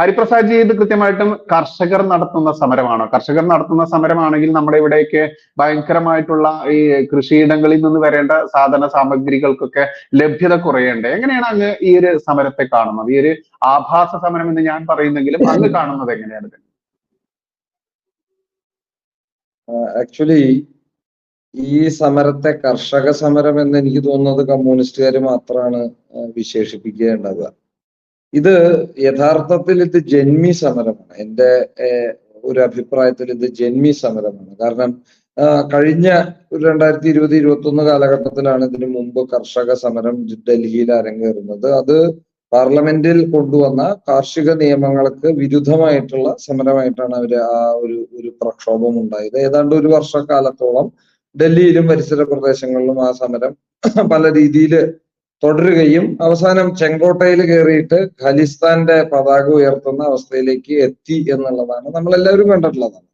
Hariprasad G ഇത് കൃത്യമായിട്ടും കർഷകർ നടത്തുന്ന സമരമാണോ? കർഷകർ നടത്തുന്ന സമരമാണെങ്കിൽ നമ്മുടെ ഇവിടെയൊക്കെ ഭയങ്കരമായിട്ടുള്ള ഈ കൃഷിയിടങ്ങളിൽ നിന്ന് വരേണ്ട സാധന സാമഗ്രികൾക്കൊക്കെ ലഭ്യത കുറയേണ്ടേ? എങ്ങനെയാണ് അങ്ങ് ഈ ഒരു സമരത്തെ കാണുന്നത്? ഈ ഒരു ആഭാസ സമരം എന്ന് ഞാൻ പറയുന്നെങ്കിലും അങ്ങ് കാണുന്നത് എങ്ങനെയാണ്? ആക്ച്വലി ഈ സമരത്തെ കർഷക സമരം എന്ന് എനിക്ക് തോന്നുന്നത് കമ്മ്യൂണിസ്റ്റുകാർ മാത്രമാണ് വിശേഷിപ്പിക്കേണ്ടത്. ഇത് യഥാർത്ഥത്തിൽ ഇത് ജന്മി സമരമാണ്. എന്റെ ഒരു അഭിപ്രായത്തിൽ ഇത് ജന്മി സമരമാണ്. കാരണം കഴിഞ്ഞ രണ്ടായിരത്തി ഇരുപത് ഇരുപത്തി ഒന്ന് കാലഘട്ടത്തിലാണ് ഇതിനു മുമ്പ് കർഷക സമരം ഡൽഹിയിൽ അരങ്ങേറുന്നത്. അത് പാർലമെന്റിൽ കൊണ്ടുവന്ന കാർഷിക നിയമങ്ങൾക്ക് വിരുദ്ധമായിട്ടുള്ള സമരമായിട്ടാണ് അവർ ആ ഒരു ഒരു പ്രക്ഷോഭം ഉണ്ടായത്. ഏതാണ്ട് ഒരു വർഷക്കാലത്തോളം ഡൽഹിയിലും പരിസര പ്രദേശങ്ങളിലും ആ സമരം പല രീതിയിൽ തുടരുകയും അവസാനം ചെങ്കോട്ടയിൽ കയറിയിട്ട് ഖലിസ്ഥാന്റെ പതാക ഉയർത്തുന്ന അവസ്ഥയിലേക്ക് എത്തി എന്നുള്ളതാണ് നമ്മൾ എല്ലാവരും കണ്ടിട്ടുള്ളതാണ്.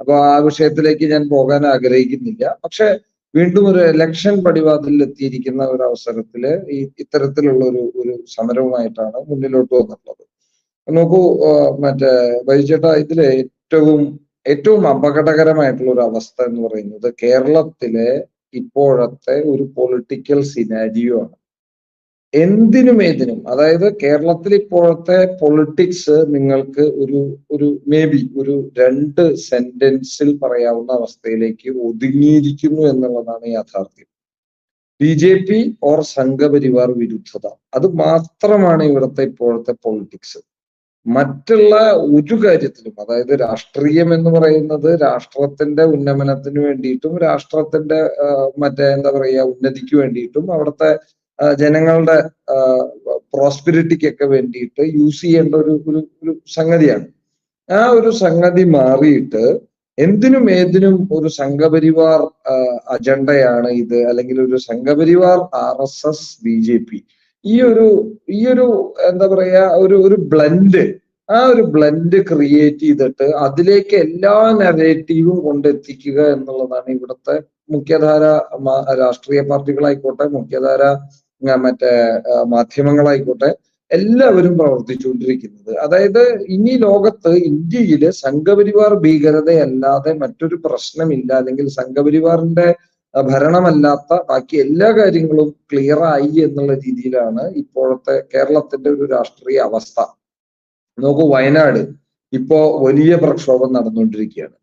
അപ്പൊ ആ വിഷയത്തിലേക്ക് ഞാൻ പോകാൻ ആഗ്രഹിക്കുന്നില്ല. പക്ഷെ വീണ്ടും ഒരു ഇലക്ഷൻ പടിവാതിലിൽ എത്തിയിരിക്കുന്ന ഒരു അവസരത്തിൽ ഈ ഇത്തരത്തിലുള്ള ഒരു ഒരു സമരവുമായിട്ടാണ് മുന്നിലോട്ട് വന്നിട്ടുള്ളത്. നോക്കൂ മറ്റേ വൈചേട്ട ഇതിലെ ഏറ്റവും ഏറ്റവും അപകടകരമായിട്ടുള്ള ഒരു അവസ്ഥ എന്ന് പറയുന്നത് കേരളത്തിലെ ഇപ്പോഴത്തെ ഒരു പൊളിറ്റിക്കൽ സിനാരിയോ ആണ്. എന്തിനും ഏതിനും അതായത് കേരളത്തിൽ ഇപ്പോഴത്തെ പൊളിറ്റിക്സ് നിങ്ങൾക്ക് ഒരു ഒരു മേ ബി ഒരു രണ്ട് സെന്റൻസിൽ പറയാവുന്ന അവസ്ഥയിലേക്ക് ഒതുങ്ങിയിരിക്കുന്നു എന്നുള്ളതാണ് യാഥാർത്ഥ്യം. B J P or Sangh Parivar വിരുദ്ധത അത് മാത്രമാണ് ഇവിടുത്തെ ഇപ്പോഴത്തെ പൊളിറ്റിക്സ് മറ്റുള്ള ഒരു കാര്യത്തിലും അതായത് രാഷ്ട്രീയം എന്ന് പറയുന്നത് രാഷ്ട്രത്തിന്റെ ഉന്നമനത്തിന് വേണ്ടിയിട്ടും രാഷ്ട്രത്തിന്റെ മറ്റേ എന്താ പറയുക ഉന്നതിക്ക് വേണ്ടിയിട്ടും അവിടുത്തെ ജനങ്ങളുടെ പ്രോസ്പിരിറ്റിക്കൊക്കെ വേണ്ടിയിട്ട് യൂസ് ചെയ്യേണ്ട ഒരു ഒരു സംഗതിയാണ്. ആ ഒരു സംഗതി മാറിയിട്ട് എന്തിനും ഏതിനും ഒരു സംഘപരിവാർ അജണ്ടയാണ് ഇത്. അല്ലെങ്കിൽ ഒരു Sangh Parivar R S S B J P. ഈ ഒരു ഈ ഒരു എന്താ പറയാ ഒരു ഒരു ബ്ലെൻഡ് ആ ഒരു ബ്ലെൻഡ് ക്രിയേറ്റ് ചെയ്തിട്ട് അതിലേക്ക് എല്ലാ നെറേറ്റീവും കൊണ്ടെത്തിക്കുക എന്നുള്ളതാണ് ഇവിടുത്തെ മുഖ്യധാര രാഷ്ട്രീയ പാർട്ടികളായിക്കോട്ടെ മുഖ്യധാര മറ്റേ മാധ്യമങ്ങളായിക്കോട്ടെ എല്ലാവരും പ്രവർത്തിച്ചുകൊണ്ടിരിക്കുന്നത്. അതായത് ഇനി ലോകത്ത് ഇന്ത്യയിൽ സംഘപരിവാർ ഭീകരതയല്ലാതെ മറ്റൊരു പ്രശ്നമില്ല അല്ലെങ്കിൽ സംഘപരിവാറിന്റെ ഭരണമല്ലാത്ത ബാക്കി എല്ലാ കാര്യങ്ങളും ക്ലിയർ ആയി എന്നുള്ള രീതിയിലാണ് ഇപ്പോഴത്തെ കേരളത്തിന്റെ ഒരു രാഷ്ട്രീയ അവസ്ഥ. നോക്കൂ വയനാട്. ഇപ്പോ വലിയ പ്രക്ഷോഭം നടന്നുകൊണ്ടിരിക്കുകയാണ്.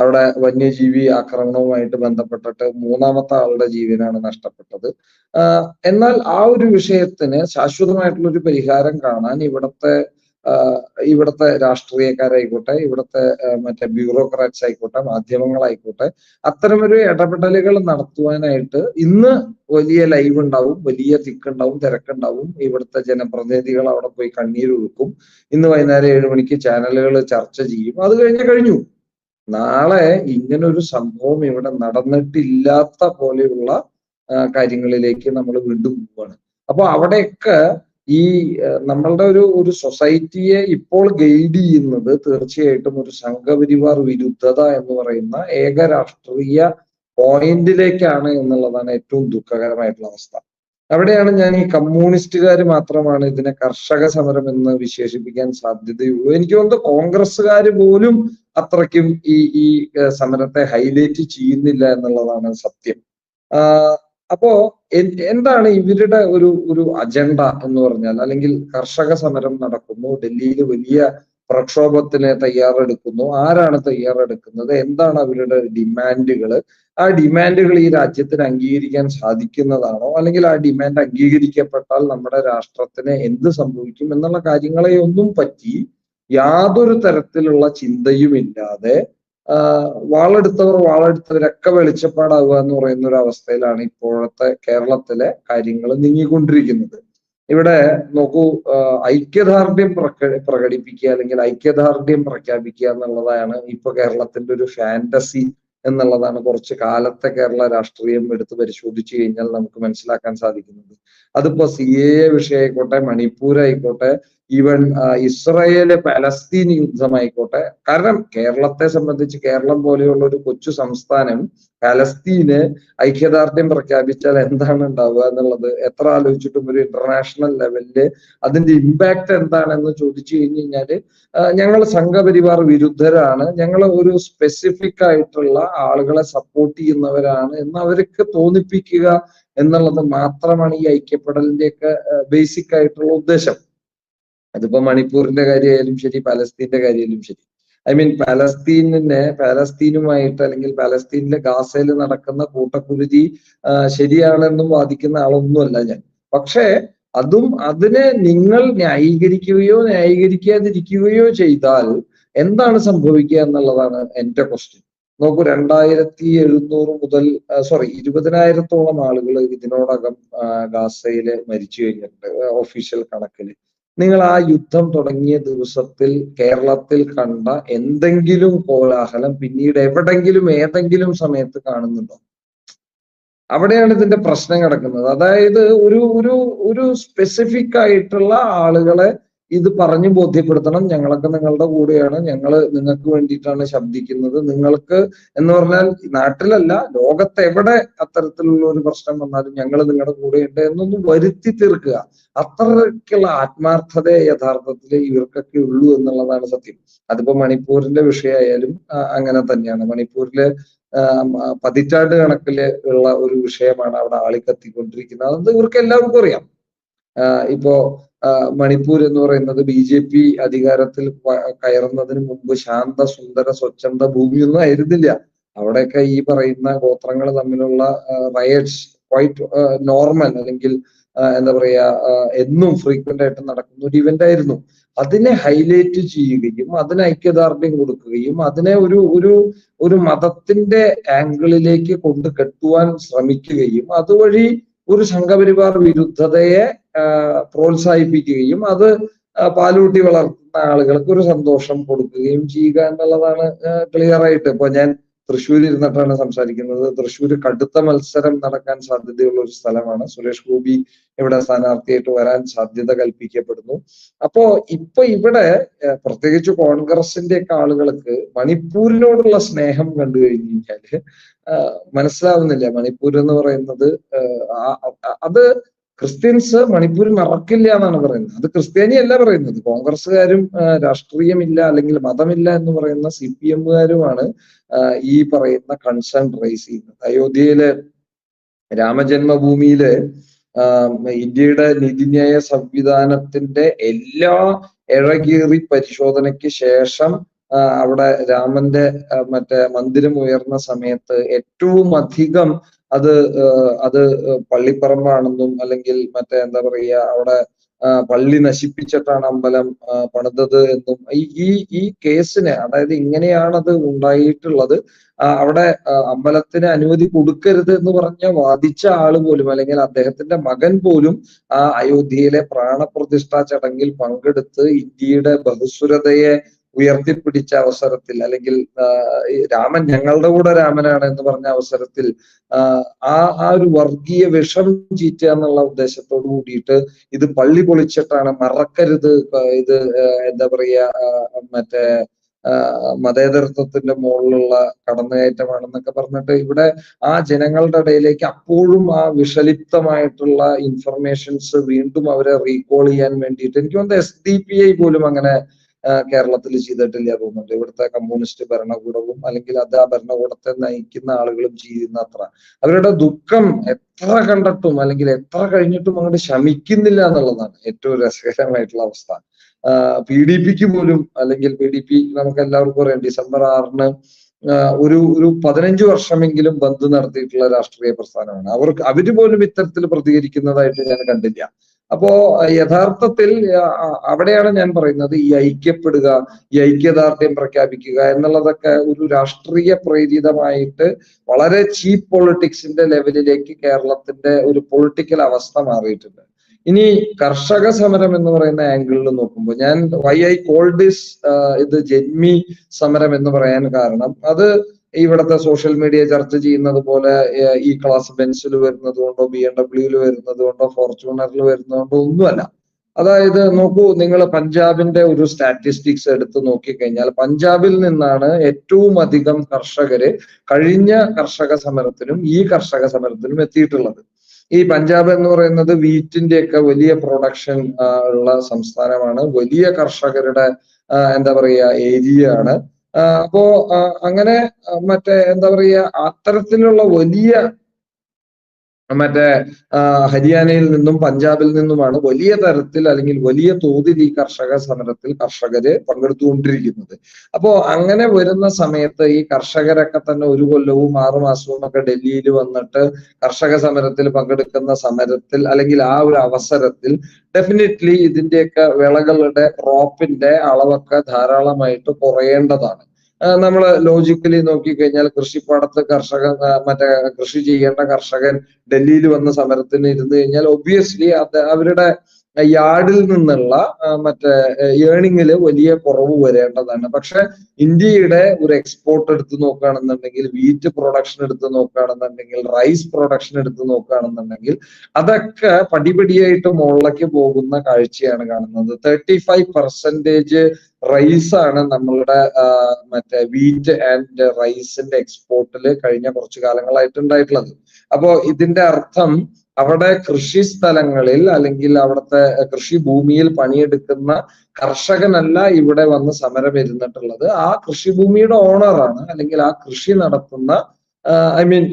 അവിടെ വന്യജീവി ആക്രമണവുമായിട്ട് ബന്ധപ്പെട്ടിട്ട് മൂന്നാമത്തെ ആളുടെ ജീവനാണ് നഷ്ടപ്പെട്ടത്. എന്നാൽ ആ ഒരു വിഷയത്തിന് ശാശ്വതമായിട്ടുള്ള ഒരു പരിഹാരം കാണാൻ ഇവിടുത്തെ ഇവിടുത്തെ രാഷ്ട്രീയക്കാരായിക്കോട്ടെ ഇവിടുത്തെ മറ്റേ ബ്യൂറോക്രാറ്റ്സ് ആയിക്കോട്ടെ മാധ്യമങ്ങളായിക്കോട്ടെ അത്തരമൊരു ഇടപെടലുകൾ നടത്തുവാനായിട്ട് ഇന്ന് വലിയ ലൈവ് ഉണ്ടാവും വലിയ തിക്കുണ്ടാവും തിരക്കുണ്ടാവും. ഇവിടുത്തെ ജനപ്രതിനിധികൾ അവിടെ പോയി കണ്ണീരൊഴുക്കും. ഇന്ന് വൈകുന്നേരം ഏഴ് മണിക്ക് ചാനലുകൾ ചർച്ച ചെയ്യും. അത് കഴിഞ്ഞ് കഴിഞ്ഞു. നാളെ ഇങ്ങനൊരു സംഭവം ഇവിടെ നടന്നിട്ടില്ലാത്ത പോലെയുള്ള കാര്യങ്ങളിലേക്ക് നമ്മൾ വീണ്ടും പോവാണ്. അപ്പൊ അവിടെയൊക്കെ ഈ നമ്മളുടെ ഒരു ഒരു സൊസൈറ്റിയെ ഇപ്പോൾ ഗൈഡ് ചെയ്യുന്നത് തീർച്ചയായിട്ടും ഒരു സംഘപരിവാർ വിരുദ്ധത എന്ന് പറയുന്ന ഏക രാഷ്ട്രീയ പോയിന്റിലേക്കാണ് എന്നുള്ളതാണ് ഏറ്റവും ദുഃഖകരമായിട്ടുള്ള അവസ്ഥ. അവിടെയാണ് ഞാൻ ഈ കമ്മ്യൂണിസ്റ്റുകാർ മാത്രമാണ് ഇതിനെ കർഷക സമരം എന്ന് വിശേഷിപ്പിക്കാൻ സാധ്യതയുള്ളൂ. എനിക്ക് തോന്നുന്നു കോൺഗ്രസ്സുകാർ പോലും അത്രയ്ക്കും ഈ ഈ സമരത്തെ ഹൈലൈറ്റ് ചെയ്യുന്നില്ല എന്നുള്ളതാണ് സത്യം. അപ്പോ എന്താണ് ഇവരുടെ ഒരു ഒരു അജണ്ട എന്ന് പറഞ്ഞാൽ അല്ലെങ്കിൽ കർഷക സമരം നടക്കുന്നു ഡൽഹിയിൽ വലിയ പ്രക്ഷോഭത്തിന് തയ്യാറെടുക്കുന്നു. ആരാണ് തയ്യാറെടുക്കുന്നത്? എന്താണ് അവരുടെ ഡിമാൻഡുകൾ ആ ഡിമാൻഡുകൾ ഈ രാജ്യത്തിന് അംഗീകരിക്കാൻ സാധിക്കുന്നതാണോ? അല്ലെങ്കിൽ ആ ഡിമാൻഡ് അംഗീകരിക്കപ്പെട്ടാൽ നമ്മുടെ രാഷ്ട്രത്തിന് എന്ത് സംഭവിക്കും എന്നുള്ള കാര്യങ്ങളെ ഒന്നും പറ്റി യാതൊരു തരത്തിലുള്ള ചിന്തയും ഇല്ലാതെ വാളെടുത്തവർ വാളെടുത്തവരൊക്കെ വെളിച്ചപ്പാടാവുക എന്ന് പറയുന്ന ഒരു അവസ്ഥയിലാണ് ഇപ്പോഴത്തെ കേരളത്തിലെ കാര്യങ്ങൾ നീങ്ങിക്കൊണ്ടിരിക്കുന്നത്. ഇവിടെ നോക്കൂ ഐക്യദാർഢ്യം പ്രക പ്രകടിപ്പിക്കുക അല്ലെങ്കിൽ ഐക്യദാർഢ്യം പ്രഖ്യാപിക്കുക എന്നുള്ളതാണ് ഇപ്പൊ കേരളത്തിന്റെ ഒരു ഫാന്റസി എന്നുള്ളതാണ്. കുറച്ച് കാലത്തെ കേരള രാഷ്ട്രീയം എടുത്ത് പരിശോധിച്ചു കഴിഞ്ഞാൽ നമുക്ക് മനസ്സിലാക്കാൻ സാധിക്കുന്നത്. അതിപ്പോ സി എ വിഷയമായിക്കോട്ടെ മണിപ്പൂർ ആയിക്കോട്ടെ ഈവൻ ഇസ്രയേൽ പലസ്തീൻ യുദ്ധമായിക്കോട്ടെ. കാരണം കേരളത്തെ സംബന്ധിച്ച് കേരളം പോലെയുള്ള ഒരു കൊച്ചു സംസ്ഥാനം പലസ്തീന് ഐക്യദാർഢ്യം പ്രഖ്യാപിച്ചാൽ എന്താണ് ഉണ്ടാവുക എന്നുള്ളത് എത്ര ആലോചിച്ചിട്ടും ഒരു ഇന്റർനാഷണൽ ലെവലിൽ അതിന്റെ ഇമ്പാക്ട് എന്താണെന്ന് ചോദിച്ചു കഴിഞ്ഞു കഴിഞ്ഞാൽ ഞങ്ങൾ സംഘപരിവാർ വിരുദ്ധരാണ്. ഞങ്ങൾ ഒരു സ്പെസിഫിക് ആയിട്ടുള്ള ആളുകളെ സപ്പോർട്ട് ചെയ്യുന്നവരാണ് എന്ന് അവർക്ക് തോന്നിപ്പിക്കുക എന്നുള്ളത് മാത്രമാണ് ഈ ഐക്യപ്പെടലിന്റെയൊക്കെ ബേസിക് ആയിട്ടുള്ള ഉദ്ദേശം. അതിപ്പോ മണിപ്പൂരിന്റെ കാര്യമായാലും ശരി പലസ്തീന്റെ കാര്യമായാലും ശരി. ഐ മീൻ പാലസ്തീനിനെ പലസ്തീനുമായിട്ട് അല്ലെങ്കിൽ പലസ്തീനിലെ ഗാസയിൽ നടക്കുന്ന കൂട്ടക്കുരുതി ശരിയാണെന്നും വാദിക്കുന്ന ആളൊന്നുമല്ല ഞാൻ. പക്ഷേ അതും അതിനെ നിങ്ങൾ ന്യായീകരിക്കുകയോ ന്യായീകരിക്കാതിരിക്കുകയോ ചെയ്താൽ എന്താണ് സംഭവിക്കുക എന്നുള്ളതാണ് എന്റെ ക്വസ്റ്റ്യൻ നോക്കൂ രണ്ടായിരത്തി എഴുന്നൂറ് മുതൽ സോറി ഇരുപതിനായിരത്തോളം ആളുകൾ ഇതിനോടകം ഗാസയിൽ മരിച്ചു കഴിഞ്ഞിട്ടുണ്ട് ഒഫീഷ്യൽ കണക്കിൽ. നിങ്ങൾ ആ യുദ്ധം തുടങ്ങിയ ദിവസത്തിൽ കേരളത്തിൽ കണ്ട എന്തെങ്കിലും കോലാഹലം പിന്നീട് എവിടെങ്കിലും ഏതെങ്കിലും സമയത്ത് കാണുന്നുണ്ടോ? അവിടെയാണ് ഇതിന്റെ പ്രശ്നം കിടക്കുന്നത്. അതായത് ഒരു ഒരു ഒരു സ്പെസിഫിക് ആയിട്ടുള്ള ആളുകളെ ഇത് പറഞ്ഞു ബോധ്യപ്പെടുത്തണം. ഞങ്ങളൊക്കെ നിങ്ങളുടെ കൂടെയാണ്. ഞങ്ങൾ നിങ്ങൾക്ക് വേണ്ടിയിട്ടാണ് ശബ്ദിക്കുന്നത്. നിങ്ങൾക്ക് എന്ന് പറഞ്ഞാൽ നാട്ടിലല്ല ലോകത്ത് എവിടെ അത്തരത്തിലുള്ള ഒരു പ്രശ്നം വന്നാലും ഞങ്ങൾ നിങ്ങളുടെ കൂടെയുണ്ട് എന്നൊന്ന് വരുത്തി തീർക്കുക. അത്രയ്ക്കുള്ള ആത്മാർത്ഥതയെ യഥാർത്ഥത്തിൽ ഇവർക്കൊക്കെ ഉള്ളൂ എന്നുള്ളതാണ് സത്യം. അതിപ്പോ മണിപ്പൂരിന്റെ വിഷയമായാലും അങ്ങനെ തന്നെയാണ്. മണിപ്പൂരിലെ പതിറ്റാണ്ട് കണക്കിൽ ഉള്ള ഒരു വിഷയമാണ് അവിടെ ആളിക്കത്തിക്കൊണ്ടിരിക്കുന്നത്. അത് ഇവർക്ക് എല്ലാവർക്കും അറിയാം. ഇപ്പോ മണിപ്പൂർ എന്ന് പറയുന്നത് ബി ജെ പി അധികാരത്തിൽ കയറുന്നതിന് മുമ്പ് ശാന്ത സുന്ദര സ്വച്ഛന്ത ഭൂമിയൊന്നും ആയിരുന്നില്ല. അവിടെയൊക്കെ ഈ പറയുന്ന ഗോത്രങ്ങൾ തമ്മിലുള്ള റയറ്റ്സ് ക്വൈറ്റ് നോർമൽ അല്ലെങ്കിൽ എന്താ പറയാ എന്നും ഫ്രീക്വന്റ് ആയിട്ട് നടക്കുന്ന ഒരു ഇവന്റ് ആയിരുന്നു. അതിനെ ഹൈലൈറ്റ് ചെയ്യുകയും അതിന് ഐക്യദാർഢ്യം കൊടുക്കുകയും അതിനെ ഒരു ഒരു ഒരു മതത്തിന്റെ ആംഗിളിലേക്ക് കൊണ്ട് കെട്ടുവാൻ ശ്രമിക്കുകയും അതുവഴി ഒരു സംഘപരിവാർ വിരുദ്ധതയെ പ്രോത്സാഹിപ്പിക്കുകയും അത് പാലൂട്ടി വളർത്തുന്ന ആളുകൾക്ക് ഒരു സന്തോഷം കൊടുക്കുകയും ചെയ്യുക എന്നുള്ളതാണ് ക്ലിയർ ആയിട്ട്. ഇപ്പൊ ഞാൻ തൃശ്ശൂരിൽ ഇരുന്നിട്ടാണ് സംസാരിക്കുന്നത്. തൃശ്ശൂർ കടുത്ത മത്സരം നടക്കാൻ സാധ്യതയുള്ള ഒരു സ്ഥലമാണ്. സുരേഷ് ഗോപി ഇവിടെ സ്ഥാനാർത്ഥിയായിട്ട് വരാൻ സാധ്യത കൽപ്പിക്കപ്പെടുന്നു. അപ്പോ ഇപ്പൊ ഇവിടെ പ്രത്യേകിച്ച് കോൺഗ്രസിന്റെ ഒക്കെ ആളുകൾക്ക് മണിപ്പൂരിനോടുള്ള സ്നേഹം കണ്ടു കഴിഞ്ഞു കഴിഞ്ഞാൽ മനസ്സിലാവുന്നില്ല. മണിപ്പൂർ എന്ന് പറയുന്നത് അത് ക്രിസ്ത്യൻസ് മണിപ്പൂരിൽ നടക്കില്ല എന്നാണ് പറയുന്നത്. അത് ക്രിസ്ത്യാനിയല്ല പറയുന്നത്. കോൺഗ്രസ്സുകാരും രാഷ്ട്രീയമില്ല അല്ലെങ്കിൽ മതമില്ല എന്ന് പറയുന്ന സി പി എമ്മുകാരുമാണ് ഈ പറയുന്ന കൺസേൺ റൈസ് ചെയ്യുന്നത്. അയോധ്യയിലെ രാമജന്മഭൂമിയിലെ ഇന്ത്യയുടെ നീതിന്യായ സംവിധാനത്തിന്റെ എല്ലാ ഇഴകീറി പരിശോധനയ്ക്ക് ശേഷം അവിടെ രാമന്റെ മറ്റേ മന്ദിരം ഉയർന്ന സമയത്ത് ഏറ്റവും അധികം അത് അത് പള്ളിപ്പറമ്പാണെന്നും അല്ലെങ്കിൽ മറ്റേ എന്താ പറയുക അവിടെ പള്ളി നശിപ്പിച്ചിട്ടാണ് അമ്പലം പണിതത് എന്നും ഈ ഈ കേസിന് അതായത് ഇങ്ങനെയാണത് ഉണ്ടായിട്ടുള്ളത്. അവിടെ അമ്പലത്തിന് അനുമതി കൊടുക്കരുത് എന്ന് പറഞ്ഞ വാദിച്ച ആൾ പോലും അല്ലെങ്കിൽ അദ്ദേഹത്തിന്റെ മകൻ പോലും ആ അയോധ്യയിലെ പ്രാണപ്രതിഷ്ഠാ ചടങ്ങിൽ പങ്കെടുത്ത് ഇന്ത്യയുടെ ബഹുസ്വരതയെ ഉയർത്തിപ്പിടിച്ച അവസരത്തിൽ അല്ലെങ്കിൽ രാമൻ ഞങ്ങളുടെ കൂടെ രാമനാണ് എന്ന് പറഞ്ഞ അവസരത്തിൽ ആ ആ ഒരു വർഗീയ വിഷം ചീറ്റുക എന്നുള്ള ഉദ്ദേശത്തോട് കൂടിയിട്ട് ഇത് പള്ളി പൊളിച്ചിട്ടാണ് മറക്കരുത് ഇത് എന്താ പറയാ മറ്റേ മതേതരത്വത്തിന്റെ മുകളിലുള്ള കടന്നുകയറ്റമാണെന്നൊക്കെ പറഞ്ഞിട്ട് ഇവിടെ ആ ജനങ്ങളുടെ ഇടയിലേക്ക് അപ്പോഴും ആ വിഷലിപ്തമായിട്ടുള്ള ഇൻഫർമേഷൻസ് വീണ്ടും അവരെ റീകോൾ ചെയ്യാൻ വേണ്ടിയിട്ട് എനിക്ക് തോന്നുന്നത് എസ് ഡി പി ഐ പോലും അങ്ങനെ കേരളത്തിൽ ചെയ്തിട്ടില്ല തോന്നുന്നുണ്ട്. ഇവിടുത്തെ കമ്മ്യൂണിസ്റ്റ് ഭരണകൂടവും അല്ലെങ്കിൽ അത് ആ ഭരണകൂടത്തെ നയിക്കുന്ന ആളുകളും ചെയ്യുന്ന അത്ര അവരുടെ ദുഃഖം എത്ര കണ്ടിട്ടും അല്ലെങ്കിൽ എത്ര കഴിഞ്ഞിട്ടും അങ്ങോട്ട് ശമിക്കുന്നില്ല എന്നുള്ളതാണ് ഏറ്റവും രസകരമായിട്ടുള്ള അവസ്ഥ. പി ഡി പിക്ക് പോലും അല്ലെങ്കിൽ പി ഡി പി നമുക്ക് എല്ലാവർക്കും അറിയാം. ഡിസംബർ ആറിന് ഒരു ഒരു പതിനഞ്ച് വർഷമെങ്കിലും ബന്ധു നടത്തിയിട്ടുള്ള രാഷ്ട്രീയ പ്രസ്ഥാനമാണ്. അവർക്ക് അവർ പോലും ഇത്തരത്തിൽ പ്രതികരിക്കുന്നതായിട്ട് ഞാൻ കണ്ടില്ല. അപ്പോ യഥാർത്ഥത്തിൽ അവിടെയാണ് ഞാൻ പറയുന്നത് ഈ ഐക്യപ്പെടുക ഈ ഐക്യദാർഢ്യം പ്രഖ്യാപിക്കുക എന്നുള്ളതൊക്കെ ഒരു രാഷ്ട്രീയ പ്രേരിതമായിട്ട് വളരെ ചീപ്പ് പൊളിറ്റിക്സിന്റെ ലെവലിലേക്ക് കേരളത്തിന്റെ ഒരു പൊളിറ്റിക്കൽ അവസ്ഥ മാറിയിട്ടുണ്ട്. ഇനി കർഷക സമരം എന്ന് പറയുന്ന ആംഗിളിൽ നോക്കുമ്പോൾ ഞാൻ വൈ ഐ കോൾഡ് ദിസ് ഇത് ജന്മി സമരം എന്ന് പറയാൻ കാരണം അത് ഇവിടുത്തെ സോഷ്യൽ മീഡിയ ചർച്ച ചെയ്യുന്നത് പോലെ ഈ ക്ലാസ് ബെൻസിൽ വരുന്നത് കൊണ്ടോ ബി എം ഡബ്ല്യൂയിൽ വരുന്നത് കൊണ്ടോ ഫോർച്യൂണറിൽ വരുന്നത് കൊണ്ടോ ഒന്നുമല്ല. അതായത് നോക്കൂ നിങ്ങൾ പഞ്ചാബിന്റെ ഒരു സ്റ്റാറ്റിസ്റ്റിക്സ് എടുത്ത് നോക്കിക്കഴിഞ്ഞാൽ പഞ്ചാബിൽ നിന്നാണ് ഏറ്റവും അധികം കർഷകര് കഴിഞ്ഞ കർഷക സമരത്തിനും ഈ കർഷക സമരത്തിനും എത്തിയിട്ടുള്ളത്. ഈ പഞ്ചാബ് എന്ന് പറയുന്നത് വീറ്റിന്റെ ഒക്കെ വലിയ പ്രൊഡക്ഷൻ ഉള്ള സംസ്ഥാനമാണ്. വലിയ കർഷകരുടെ എന്താ പറയുക ഏരിയ ആണ്. അപ്പോ അങ്ങനെ മറ്റേ എന്താ പറയുക അത്തരത്തിലുള്ള വലിയ മറ്റേ ഹരിയാനയിൽ നിന്നും പഞ്ചാബിൽ നിന്നുമാണ് വലിയ തരത്തിൽ അല്ലെങ്കിൽ വലിയ തോതിൽ ഈ കർഷക സമരത്തിൽ കർഷകര് പങ്കെടുത്തുകൊണ്ടിരിക്കുന്നത്. അപ്പോ അങ്ങനെ വരുന്ന സമയത്ത് ഈ കർഷകരൊക്കെ തന്നെ ഒരു കൊല്ലവും ആറു മാസവും ഒക്കെ ഡൽഹിയിൽ വന്നിട്ട് കർഷക സമരത്തിൽ പങ്കെടുക്കുന്ന സമരത്തിൽ അല്ലെങ്കിൽ ആ ഒരു അവസരത്തിൽ ഡെഫിനറ്റ്ലി ഇതിന്റെയൊക്കെ വിളകളുടെ ക്രോപ്പിന്റെ അളവൊക്കെ ധാരാളമായിട്ട് കുറയേണ്ടതാണ്. നമ്മൾ ലോജിക്കലി നോക്കിക്കഴിഞ്ഞാൽ കൃഷിപ്പാടത്ത് കർഷകൻ മറ്റേ കൃഷി ചെയ്യേണ്ട കർഷകൻ ഡൽഹിയിൽ വന്ന സമരത്തിന് ഇരുന്ന് കഴിഞ്ഞാൽ ഒബ്വിയസ്ലി അത് അവരുടെ യാർഡിൽ നിന്നുള്ള മറ്റേ ഏണിങ്ങിൽ വലിയ കുറവ് വരേണ്ടതാണ്. പക്ഷെ ഇന്ത്യയുടെ ഒരു എക്സ്പോർട്ട് എടുത്ത് നോക്കുകയാണെന്നുണ്ടെങ്കിൽ വീറ്റ് പ്രൊഡക്ഷൻ എടുത്ത് നോക്കുകയാണെന്നുണ്ടെങ്കിൽ റൈസ് പ്രൊഡക്ഷൻ എടുത്ത് നോക്കുകയാണെന്നുണ്ടെങ്കിൽ അതൊക്കെ പടിപടിയായിട്ട് മുകളിലേക്ക് പോകുന്ന കാഴ്ചയാണ് കാണുന്നത്. തേർട്ടി ഫൈവ് പെർസെന്റേജ് റൈസ് ആണ് നമ്മളുടെ മറ്റേ വീറ്റ് ആൻഡ് റൈസിന്റെ എക്സ്പോർട്ടിൽ കഴിഞ്ഞ കുറച്ചു കാലങ്ങളായിട്ട് ഉണ്ടായിട്ടുള്ളത്. അപ്പോ ഇതിന്റെ അർത്ഥം അവിടെ കൃഷി സ്ഥലങ്ങളിൽ അല്ലെങ്കിൽ അവിടുത്തെ കൃഷി ഭൂമിയിൽ പണിയെടുക്കുന്ന കർഷകനല്ല ഇവിടെ വന്ന് സമരം ഇരുന്നിട്ടുള്ളത് ആ കൃഷിഭൂമിയുടെ ഓണറാണ് അല്ലെങ്കിൽ ആ കൃഷി നടത്തുന്ന ഐ മീൻ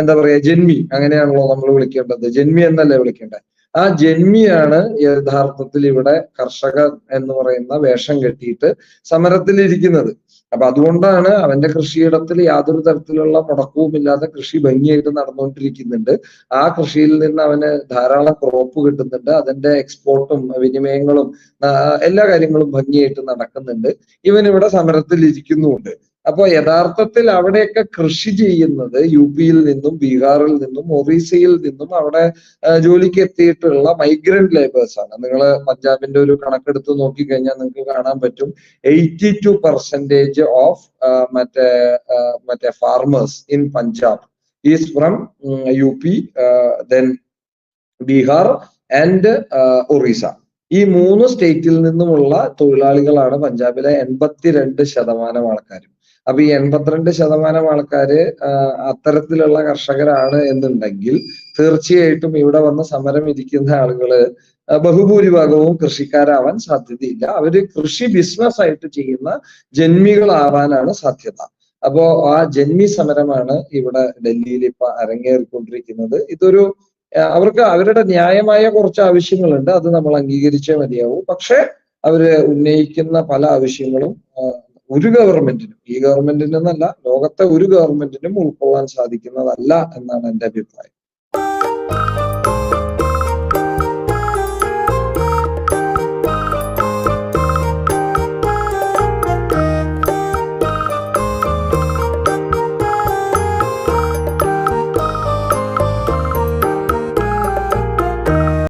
എന്താ പറയാ ജന്മി അങ്ങനെയാണല്ലോ നമ്മൾ വിളിക്കേണ്ടത്. ജന്മി എന്നല്ലേ വിളിക്കേണ്ടത്? ആ ജന്മിയാണ് യഥാർത്ഥത്തിൽ ഇവിടെ കർഷകർ എന്ന് പറയുന്ന വേഷം കെട്ടിയിട്ട് സമരത്തിലിരിക്കുന്നത്. അപ്പൊ അതുകൊണ്ടാണ് അവന്റെ കൃഷിയിടത്തിൽ യാതൊരു തരത്തിലുള്ള മുടക്കവും ഇല്ലാതെ കൃഷി ഭംഗിയായിട്ട് നടന്നുകൊണ്ടിരിക്കുന്നുണ്ട്. ആ കൃഷിയിൽ നിന്ന് അവന് ധാരാളം ക്രോപ്പ് കിട്ടുന്നുണ്ട്. അതിന്റെ എക്സ്പോർട്ടും വിനിമയങ്ങളും എല്ലാ കാര്യങ്ങളും ഭംഗിയായിട്ട് നടക്കുന്നുണ്ട്. ഇവൻ ഇവിടെ സമരത്തിൽ ഇരിക്കുന്നുമുണ്ട് അപ്പൊ യഥാർത്ഥത്തിൽ അവിടെയൊക്കെ കൃഷി ചെയ്യുന്നത് യു പിയിൽ നിന്നും ബീഹാറിൽ നിന്നും ഒറീസയിൽ നിന്നും അവിടെ ജോലിക്ക് എത്തിയിട്ടുള്ള മൈഗ്രന്റ് ലേബേഴ്സ് ആണ്. നിങ്ങൾ പഞ്ചാബിന്റെ ഒരു കണക്കെടുത്ത് നോക്കിക്കഴിഞ്ഞാൽ നിങ്ങൾക്ക് കാണാൻ പറ്റും. എയ്റ്റി ടു പെർസെന്റേജ് ഓഫ് മറ്റേ മറ്റേ farmers in Punjab is from U P then Bihar and Orissa ഈ മൂന്ന് സ്റ്റേറ്റിൽ നിന്നുമുള്ള തൊഴിലാളികളാണ് പഞ്ചാബിലെ എൺപത്തിരണ്ട് ശതമാനം ആൾക്കാരും. അപ്പൊ ഈ എൺപത്തിരണ്ട് ശതമാനം ആൾക്കാര് അത്തരത്തിലുള്ള കർഷകരാണ് എന്നുണ്ടെങ്കിൽ തീർച്ചയായിട്ടും ഇവിടെ വന്ന് സമരം ഇരിക്കുന്ന ആളുകൾ ബഹുഭൂരിഭാഗവും കൃഷിക്കാരാവാൻ സാധ്യതയില്ല. അവർ കൃഷി ബിസിനസ് ആയിട്ട് ചെയ്യുന്ന ജന്മികളാവാനാണ് സാധ്യത. അപ്പോ ആ ജന്മി സമരമാണ് ഇവിടെ ഡൽഹിയിൽ ഇപ്പൊ അരങ്ങേറിക്കൊണ്ടിരിക്കുന്നത്. ഇതൊരു അവർക്ക് അവരുടെ ന്യായമായ കുറച്ച് ആവശ്യങ്ങളുണ്ട്. അത് നമ്മൾ അംഗീകരിച്ചേ മതിയാവൂ. പക്ഷെ അവർ ഉന്നയിക്കുന്ന പല ആവശ്യങ്ങളും ഒരു ഗവൺമെന്റിനും ഈ ഗവൺമെന്റിനെന്നല്ല ലോകത്തെ ഒരു ഗവൺമെന്റിനും ഉൾക്കൊള്ളാൻ സാധിക്കുന്നതല്ല എന്നാണ് എന്റെ അഭിപ്രായം.